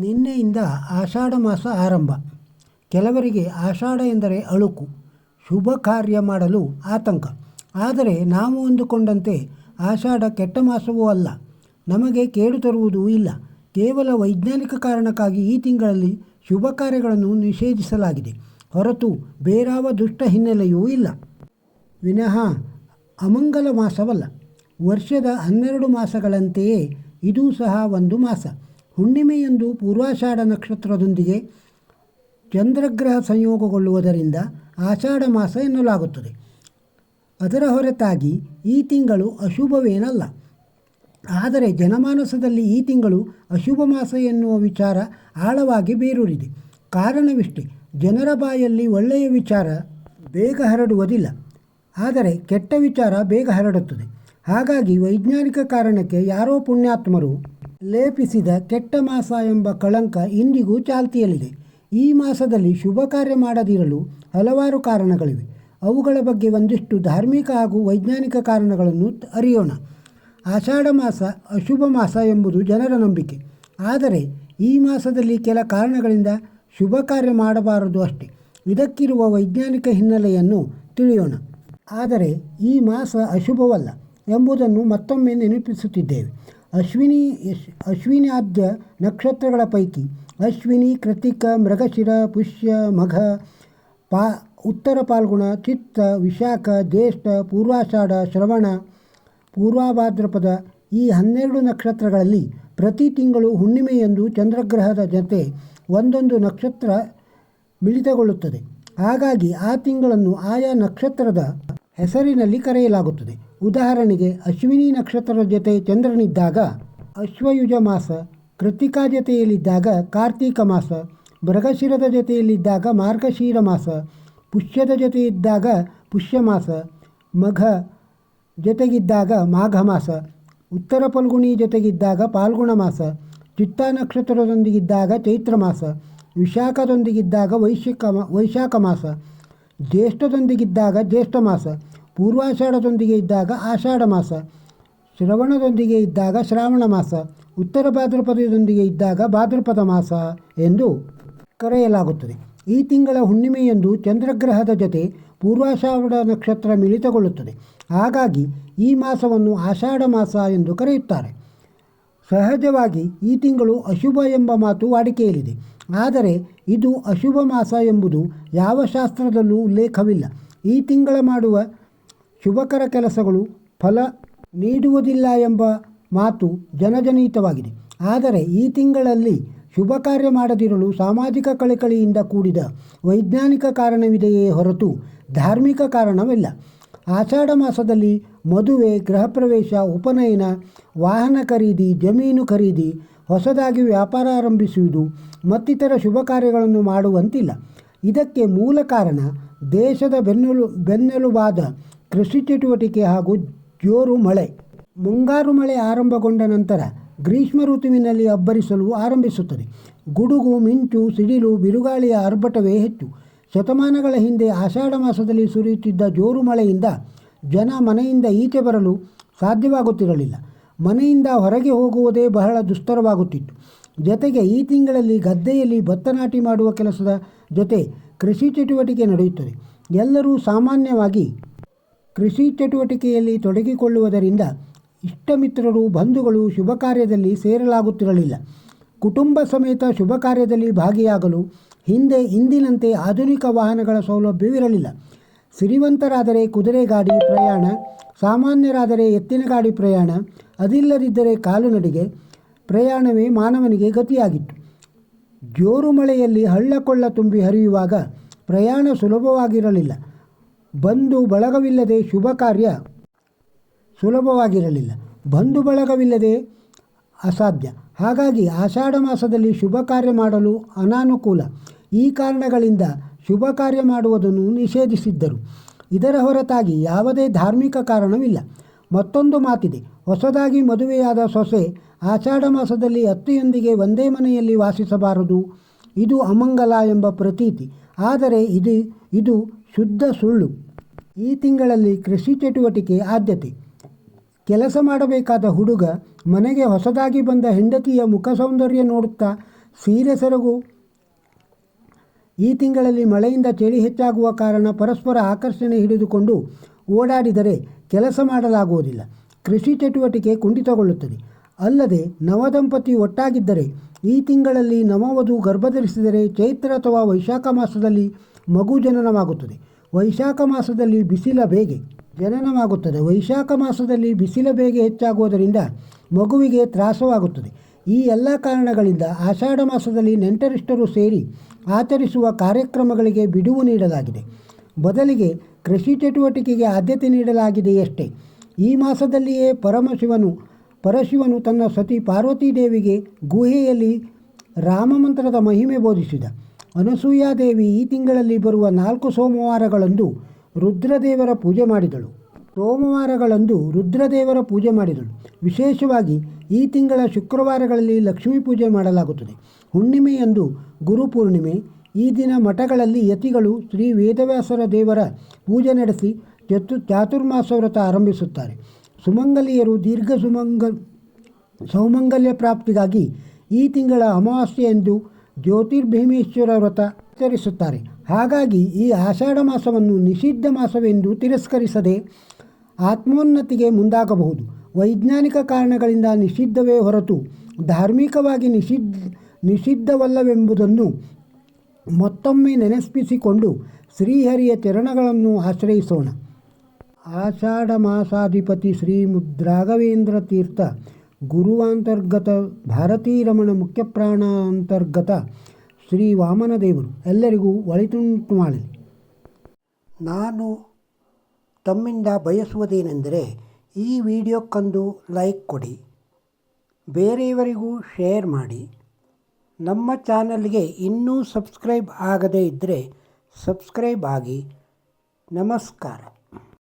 ನಿನ್ನೆಯಿಂದ ಆಷಾಢ ಮಾಸ ಆರಂಭ. ಕೆಲವರಿಗೆ ಆಷಾಢ ಎಂದರೆ ಅಳುಕು, ಶುಭ ಕಾರ್ಯ ಮಾಡಲು ಆತಂಕ. ಆದರೆ ನಾವು ಅಂದುಕೊಂಡಂತೆ ಆಷಾಢ ಕೆಟ್ಟ ಮಾಸವೂ ಅಲ್ಲ. ನಮಗೆ ಕೇಡು ತರುವುದೂ ಇಲ್ಲ. ಕೇವಲ ವೈಜ್ಞಾನಿಕ ಕಾರಣಕ್ಕಾಗಿ ಈ ತಿಂಗಳಲ್ಲಿ ಶುಭ ಕಾರ್ಯಗಳನ್ನು ನಿಷೇಧಿಸಲಾಗಿದೆ. ಹೊರತು ಬೇರಾವ ದುಷ್ಟ ಹಿನ್ನೆಲೆಯೂ ಇಲ್ಲ. ವಿನಃ ಅಮಂಗಲ ಮಾಸವಲ್ಲ. ವರ್ಷದ ಹನ್ನೆರಡು ಮಾಸಗಳಂತೆಯೇ ಇದೂ ಸಹ ಒಂದು ಮಾಸ. ಹುಣ್ಣಿಮೆಯಂದು ಪೂರ್ವಾಷಾಢ ನಕ್ಷತ್ರದೊಂದಿಗೆ ಚಂದ್ರಗ್ರಹ ಸಂಯೋಗಗೊಳ್ಳುವುದರಿಂದ ಆಷಾಢ ಮಾಸ ಎನ್ನಲಾಗುತ್ತದೆ. ಅದರ ಹೊರತಾಗಿ ಈ ತಿಂಗಳು ಅಶುಭವೇನಲ್ಲ. ಆದರೆ ಜನಮಾನಸದಲ್ಲಿ ಈ ತಿಂಗಳು ಅಶುಭ ಮಾಸ ಎನ್ನುವ ವಿಚಾರ ಆಳವಾಗಿ ಬೇರೂರಿದೆ. ಕಾರಣವಿಷ್ಟೇ, ಜನರ ಬಾಯಲ್ಲಿ ಒಳ್ಳೆಯ ವಿಚಾರ ಬೇಗ ಹರಡುವುದಿಲ್ಲ. ಆದರೆ ಕೆಟ್ಟ ವಿಚಾರ ಬೇಗ ಹರಡುತ್ತದೆ. ಹಾಗಾಗಿ ವೈಜ್ಞಾನಿಕ ಕಾರಣಕ್ಕೆ ಯಾರೋ ಪುಣ್ಯಾತ್ಮರು ಲೇಪಿಸಿದ ಕೆಟ್ಟ ಮಾಸ ಎಂಬ ಕಳಂಕ ಇಂದಿಗೂ ಚಾಲ್ತಿಯಲ್ಲಿದೆ. ಈ ಮಾಸದಲ್ಲಿ ಶುಭ ಕಾರ್ಯ ಮಾಡದಿರಲು ಹಲವಾರು ಕಾರಣಗಳಿವೆ. ಅವುಗಳ ಬಗ್ಗೆ ಒಂದಿಷ್ಟು ಧಾರ್ಮಿಕ ಹಾಗೂ ವೈಜ್ಞಾನಿಕ ಕಾರಣಗಳನ್ನು ಅರಿಯೋಣ. ಆಷಾಢ ಮಾಸ ಅಶುಭ ಮಾಸ ಎಂಬುದು ಜನರ ನಂಬಿಕೆ. ಆದರೆ ಈ ಮಾಸದಲ್ಲಿ ಕೆಲ ಕಾರಣಗಳಿಂದ ಶುಭ ಕಾರ್ಯ ಮಾಡಬಾರದು ಅಷ್ಟೇ. ಇದಕ್ಕಿರುವ ವೈಜ್ಞಾನಿಕ ಹಿನ್ನೆಲೆಯನ್ನು ತಿಳಿಯೋಣ. ಆದರೆ ಈ ಮಾಸ ಅಶುಭವಲ್ಲ ಎಂಬುದನ್ನು ಮತ್ತೊಮ್ಮೆ ನೆನಪಿಸುತ್ತಿದ್ದೇವೆ. ಅಶ್ವಿನಿ ಯಶ್ ಅಶ್ವಿನಾದ್ಯ ನಕ್ಷತ್ರಗಳ ಪೈಕಿ, ಅಶ್ವಿನಿ, ಕೃತಿಕ, ಮೃಗಶಿರ, ಪುಷ್ಯ, ಮಘ, ಪಾ, ಉತ್ತರ ಪಾಲ್ಗುಣ, ಚಿತ್ತ, ವಿಶಾಖ, ಜ್ಯೇಷ್ಠ, ಪೂರ್ವಾಷಾಢ, ಶ್ರವಣ, ಪೂರ್ವಭಾದ್ರಪದ ಈ ಹನ್ನೆರಡು ನಕ್ಷತ್ರಗಳಲ್ಲಿ ಪ್ರತಿ ತಿಂಗಳು ಹುಣ್ಣಿಮೆಯಂದು ಚಂದ್ರಗ್ರಹದ ಜೊತೆ ಒಂದೊಂದು ನಕ್ಷತ್ರ ಮಿಳಿತಗೊಳ್ಳುತ್ತದೆ. ಹಾಗಾಗಿ ಆ ತಿಂಗಳನ್ನು ಆಯಾ ನಕ್ಷತ್ರದ ಹೆಸರಿನಲ್ಲಿ ಕರೆಯಲಾಗುತ್ತದೆ. ಉದಾಹರಣೆಗೆ, ಅಶ್ವಿನಿ ನಕ್ಷತ್ರದ ಜೊತೆ ಚಂದ್ರನಿದ್ದಾಗ, ಅಶ್ವಯುಜ ಮಾಸ ಕೃತಿಕಾ ಜೊತೆಯಲ್ಲಿದ್ದಾಗ ಕಾರ್ತೀಕ ಮಾಸ, ಮೃಗಶಿರದ ಜೊತೆಯಲ್ಲಿದ್ದಾಗ ಮಾರ್ಗಶೀರ ಮಾಸ, ಪುಷ್ಯದ ಜೊತೆ ಇದ್ದಾಗ ಪುಷ್ಯ ಮಾಸ, ಮಘ ಜೊತೆಗಿದ್ದಾಗ ಮಾಘ ಮಾಸ, ಉತ್ತರ ಫಲ್ಗುಣಿ ಜೊತೆಗಿದ್ದಾಗ ಪಾಲ್ಗುಣ ಮಾಸ, ಚಿತ್ತ ನಕ್ಷತ್ರದೊಂದಿಗಿದ್ದಾಗ ಚೈತ್ರ ಮಾಸ, ವಿಶಾಖದೊಂದಿಗಿದ್ದಾಗ ವೈಶಿಕ ವೈಶಾಖ ಮಾಸ, ಜ್ಯೇಷ್ಠದೊಂದಿಗಿದ್ದಾಗ ಜ್ಯೇಷ್ಠ ಮಾಸ ಪೂರ್ವಾಷಾಢದೊಂದಿಗೆ ಇದ್ದಾಗ ಆಷಾಢ ಮಾಸ, ಶ್ರವಣದೊಂದಿಗೆ ಇದ್ದಾಗ ಶ್ರಾವಣ ಮಾಸ, ಉತ್ತರ ಭಾದ್ರಪದದೊಂದಿಗೆ ಇದ್ದಾಗ ಭಾದ್ರಪದ ಮಾಸ ಎಂದು ಕರೆಯಲಾಗುತ್ತದೆ. ಈ ತಿಂಗಳ ಹುಣ್ಣಿಮೆಯಂದು ಚಂದ್ರಗ್ರಹದ ಜೊತೆ ಪೂರ್ವಾಷಾಢ ನಕ್ಷತ್ರ ಮಿಳಿತಗೊಳ್ಳುತ್ತದೆ. ಹಾಗಾಗಿ ಈ ಮಾಸವನ್ನು ಆಷಾಢ ಮಾಸ ಎಂದು ಕರೆಯುತ್ತಾರೆ. ಸಹಜವಾಗಿ ಈ ತಿಂಗಳು ಅಶುಭ ಎಂಬ ಮಾತು ವಾಡಿಕೆಯಲ್ಲಿದೆ. ಆದರೆ ಇದು ಅಶುಭ ಮಾಸ ಎಂಬುದು ಯಾವ ಶಾಸ್ತ್ರದಲ್ಲೂ ಉಲ್ಲೇಖವಿಲ್ಲ. ಈ ತಿಂಗಳ ಮಾಡುವ ಶುಭಕರ ಕೆಲಸಗಳು ಫಲ ನೀಡುವುದಿಲ್ಲ ಎಂಬ ಮಾತು ಜನಜನಿತವಾಗಿದೆ. ಆದರೆ ಈ ತಿಂಗಳಲ್ಲಿ ಶುಭ ಕಾರ್ಯ ಮಾಡದಿರಲು ಸಾಮಾಜಿಕ ಕಳಕಳಿಯಿಂದ ಕೂಡಿದ ವೈಜ್ಞಾನಿಕ ಕಾರಣವಿದೆಯೇ ಹೊರತು ಧಾರ್ಮಿಕ ಕಾರಣವಿಲ್ಲ. ಆಷಾಢ ಮಾಸದಲ್ಲಿ ಮದುವೆ ಗೃಹ ಪ್ರವೇಶ ಉಪನಯನ, ವಾಹನ ಖರೀದಿ, ಜಮೀನು ಖರೀದಿ, ಹೊಸದಾಗಿ ವ್ಯಾಪಾರ ಆರಂಭಿಸುವುದು ಮತ್ತಿತರ ಶುಭ ಕಾರ್ಯಗಳನ್ನು ಮಾಡುವಂತಿಲ್ಲ. ಇದಕ್ಕೆ ಮೂಲ ಕಾರಣ ದೇಶದ ಬೆನ್ನೆಲು, ಬೆನ್ನೆಲುಬಾದ ಕೃಷಿ ಚಟುವಟಿಕೆ ಹಾಗೂ ಜೋರು ಮಳೆ. ಮುಂಗಾರು ಮಳೆ ಆರಂಭಗೊಂಡ ನಂತರ ಗ್ರೀಷ್ಮ ಋತುವಿನಲ್ಲಿ ಅಬ್ಬರಿಸಲು ಆರಂಭಿಸುತ್ತದೆ. ಗುಡುಗು, ಮಿಂಚು, ಸಿಡಿಲು, ಬಿರುಗಾಳಿಯ ಆರ್ಭಟವೇ ಹೆಚ್ಚು. ಶತಮಾನಗಳ ಹಿಂದೆ ಆಷಾಢ ಮಾಸದಲ್ಲಿ ಸುರಿಯುತ್ತಿದ್ದ ಜೋರು ಮಳೆಯಿಂದ ಜನ ಮನೆಯಿಂದ ಈಚೆ ಬರಲು ಸಾಧ್ಯವಾಗುತ್ತಿರಲಿಲ್ಲ. ಮನೆಯಿಂದ ಹೊರಗೆ ಹೋಗುವುದೇ ಬಹಳ ದುಸ್ತರವಾಗುತ್ತಿತ್ತು. ಜೊತೆಗೆ ಈ ತಿಂಗಳಲ್ಲಿ ಗದ್ದೆಯಲ್ಲಿ ಭತ್ತ ನಾಟಿ ಮಾಡುವ ಕೆಲಸದ ಜೊತೆ ಕೃಷಿ ಚಟುವಟಿಕೆ ನಡೆಯುತ್ತದೆ. ಎಲ್ಲರೂ ಸಾಮಾನ್ಯವಾಗಿ ಕೃಷಿ ಚಟುವಟಿಕೆಯಲ್ಲಿ ತೊಡಗಿಕೊಳ್ಳುವುದರಿಂದ ಇಷ್ಟಮಿತ್ರರು ಬಂಧುಗಳು ಶುಭ ಕಾರ್ಯದಲ್ಲಿ ಸೇರಲಾಗುತ್ತಿರಲಿಲ್ಲ. ಕುಟುಂಬ ಸಮೇತ ಶುಭ ಕಾರ್ಯದಲ್ಲಿ ಭಾಗಿಯಾಗಲು ಹಿಂದೆ ಇಂದಿನಂತೆ ಆಧುನಿಕ ವಾಹನಗಳ ಸೌಲಭ್ಯವಿರಲಿಲ್ಲ. ಸಿರಿವಂತರಾದರೆ ಕುದುರೆ ಗಾಡಿ ಪ್ರಯಾಣ, ಸಾಮಾನ್ಯರಾದರೆ ಎತ್ತಿನ ಗಾಡಿ ಪ್ರಯಾಣ, ಅದಿಲ್ಲದಿದ್ದರೆ ಕಾಲುನಡಿಗೆ ಪ್ರಯಾಣವೇ ಮಾನವನಿಗೆ ಗತಿಯಾಗಿತ್ತು. ಜೋರು ಮಳೆಯಲ್ಲಿ ಹಳ್ಳಕೊಳ್ಳ ತುಂಬಿ ಹರಿಯುವಾಗ ಪ್ರಯಾಣ ಸುಲಭವಾಗಿರಲಿಲ್ಲ. ಬಂಧು ಬಳಗವಿಲ್ಲದೆ ಶುಭ ಕಾರ್ಯ ಸುಲಭವಾಗಿರಲಿಲ್ಲ. ಬಂಧು ಬಳಗವಿಲ್ಲದೆ ಅಸಾಧ್ಯ. ಹಾಗಾಗಿ ಆಷಾಢ ಮಾಸದಲ್ಲಿ ಶುಭ ಕಾರ್ಯ ಮಾಡಲು ಅನಾನುಕೂಲ. ಈ ಕಾರಣಗಳಿಂದ ಶುಭ ಕಾರ್ಯ ಮಾಡುವುದನ್ನು ನಿಷೇಧಿಸಿದ್ದರು. ಇದರ ಹೊರತಾಗಿ ಯಾವುದೇ ಧಾರ್ಮಿಕ ಕಾರಣವಿಲ್ಲ. ಮತ್ತೊಂದು ಮಾತಿದೆ. ಹೊಸದಾಗಿ ಮದುವೆಯಾದ ಸೊಸೆ ಆಷಾಢ ಮಾಸದಲ್ಲಿ ಅತ್ತೆಯೊಂದಿಗೆ ಒಂದೇ ಮನೆಯಲ್ಲಿ ವಾಸಿಸಬಾರದು. ಇದು ಅಮಂಗಲ ಎಂಬ ಪ್ರತೀತಿ. ಆದರೆ ಇದು ಇದು ಶುದ್ಧ ಸುಳ್ಳು. ಈ ತಿಂಗಳಲ್ಲಿ ಕೃಷಿ ಚಟುವಟಿಕೆ ಆದ್ಯತೆ. ಕೆಲಸ ಮಾಡಬೇಕಾದ ಹುಡುಗ ಮನೆಗೆ ಹೊಸದಾಗಿ ಬಂದ ಹೆಂಡತಿಯ ಮುಖ ಸೌಂದರ್ಯ ನೋಡುತ್ತಾ ಸೀರೆ ಸೆರಗು. ಈ ತಿಂಗಳಲ್ಲಿ ಮಳೆಯಿಂದ ಚಳಿ ಹೆಚ್ಚಾಗುವ ಕಾರಣ ಪರಸ್ಪರ ಆಕರ್ಷಣೆ ಹಿಡಿದುಕೊಂಡು ಓಡಾಡಿದರೆ ಕೆಲಸ ಮಾಡಲಾಗುವುದಿಲ್ಲ. ಕೃಷಿ ಚಟುವಟಿಕೆ ಕುಂಠಿತಗೊಳ್ಳುತ್ತದೆ. ಅಲ್ಲದೆ ನವದಂಪತಿ ಒಟ್ಟಾಗಿದ್ದರೆ ಈ ತಿಂಗಳಲ್ಲಿ ನವವಧು ಗರ್ಭಧರಿಸಿದರೆ ಚೈತ್ರ ಅಥವಾ ವೈಶಾಖ ಮಾಸದಲ್ಲಿ ಮಗು ಜನನವಾಗುತ್ತದೆ. ವೈಶಾಖ ಮಾಸದಲ್ಲಿ ಬಿಸಿಲ ಬೇಗೆ ಜನನವಾಗುತ್ತದೆ. ವೈಶಾಖ ಮಾಸದಲ್ಲಿ ಬಿಸಿಲ ಬೇಗೆ ಹೆಚ್ಚಾಗುವುದರಿಂದ ಮಗುವಿಗೆ ತ್ರಾಸವಾಗುತ್ತದೆ. ಈ ಎಲ್ಲ ಕಾರಣಗಳಿಂದ ಆಷಾಢ ಮಾಸದಲ್ಲಿ ನೆಂಟರಿಷ್ಟರು ಸೇರಿ ಆಚರಿಸುವ ಕಾರ್ಯಕ್ರಮಗಳಿಗೆ ಬಿಡುವು ನೀಡಲಾಗಿದೆ. ಬದಲಿಗೆ ಕೃಷಿ ಚಟುವಟಿಕೆಗೆ ಆದ್ಯತೆ ನೀಡಲಾಗಿದೆಯಷ್ಟೇ. ಈ ಮಾಸದಲ್ಲಿಯೇ ಪರಮಶಿವನು, ಪರಶಿವನು ತನ್ನ ಸತಿ ಪಾರ್ವತೀ ದೇವಿಗೆ ಗುಹೆಯಲ್ಲಿ ರಾಮಮಂತ್ರದ ಮಹಿಮೆ ಬೋಧಿಸಿದ. ಅನಸೂಯಾದೇವಿ ಈ ತಿಂಗಳಲ್ಲಿ ಬರುವ ನಾಲ್ಕು ಸೋಮವಾರಗಳಂದು ರುದ್ರದೇವರ ಪೂಜೆ ಮಾಡಿದಳು. ಸೋಮವಾರಗಳಂದು ರುದ್ರದೇವರ ಪೂಜೆ ಮಾಡಿದಳು. ವಿಶೇಷವಾಗಿ ಈ ತಿಂಗಳ ಶುಕ್ರವಾರಗಳಲ್ಲಿ ಲಕ್ಷ್ಮೀ ಪೂಜೆ ಮಾಡಲಾಗುತ್ತದೆ. ಹುಣ್ಣಿಮೆಯಂದು ಗುರುಪೂರ್ಣಿಮೆ ಈ ದಿನ ಮಠಗಳಲ್ಲಿ ಯತಿಗಳು ಶ್ರೀ ವೇದವ್ಯಾಸರ ದೇವರ ಪೂಜೆ ನಡೆಸಿ ಚತು ಚಾತುರ್ಮಾಸ ವ್ರತ ಆರಂಭಿಸುತ್ತಾರೆ. ಸುಮಂಗಲಿಯರು ದೀರ್ಘ ಸುಮಂಗ, ಸೌಮಂಗಲ್ಯ ಪ್ರಾಪ್ತಿಗಾಗಿ ಈ ತಿಂಗಳ ಅಮಾವಾಸ್ಯೆಯಂದು ಜ್ಯೋತಿರ್ಭೀಮೇಶ್ವರ ವ್ರತ ಆಚರಿಸುತ್ತಾರೆ ಹಾಗಾಗಿ ಈ ಆಷಾಢ ಮಾಸವನ್ನು ನಿಷಿದ್ಧ ಮಾಸವೆಂದು ತಿರಸ್ಕರಿಸದೆ ಆತ್ಮೋನ್ನತಿಗೆ ಮುಂದಾಗಬಹುದು. ವೈಜ್ಞಾನಿಕ ಕಾರಣಗಳಿಂದ ನಿಷಿದ್ಧವೇ ಹೊರತು ಧಾರ್ಮಿಕವಾಗಿ ನಿಷಿದ್ಧ ನಿಷಿದ್ಧವಲ್ಲವೆಂಬುದನ್ನು ಮತ್ತೊಮ್ಮೆ ನೆನಪಿಸಿಕೊಂಡು ಶ್ರೀಹರಿಯ ಚರಣಗಳನ್ನು ಆಶ್ರಯಿಸೋಣ. ಆಷಾಢ ಮಾಸಾಧಿಪತಿ ಶ್ರೀ ಮುದ್ರಾಘವೇಂದ್ರ ತೀರ್ಥ ಗುರುವಾಂತರ್ಗತ ಭಾರತೀರಮಣ ಮುಖ್ಯಪ್ರಾಣ ಅಂತರ್ಗತ ಶ್ರೀ ವಾಮನದೇವರು ಎಲ್ಲರಿಗೂ ಒಳಿತುಂಟು ಮಾಡಲಿ ನಾನು ತಮ್ಮಿಂದ ಬಯಸುವುದೇನೆಂದರೆ ಈ ವಿಡಿಯೋಕ್ಕೊಂದು ಲೈಕ್ ಕೊಡಿ, ಬೇರೆಯವರಿಗೂ ಶೇರ್ ಮಾಡಿ. ನಮ್ಮ ಚಾನಲ್ಗೆ ಇನ್ನೂ ಸಬ್ಸ್ಕ್ರೈಬ್ ಆಗದೇ ಇದ್ದರೆ ಸಬ್ಸ್ಕ್ರೈಬ್ ಆಗಿ. ನಮಸ್ಕಾರ.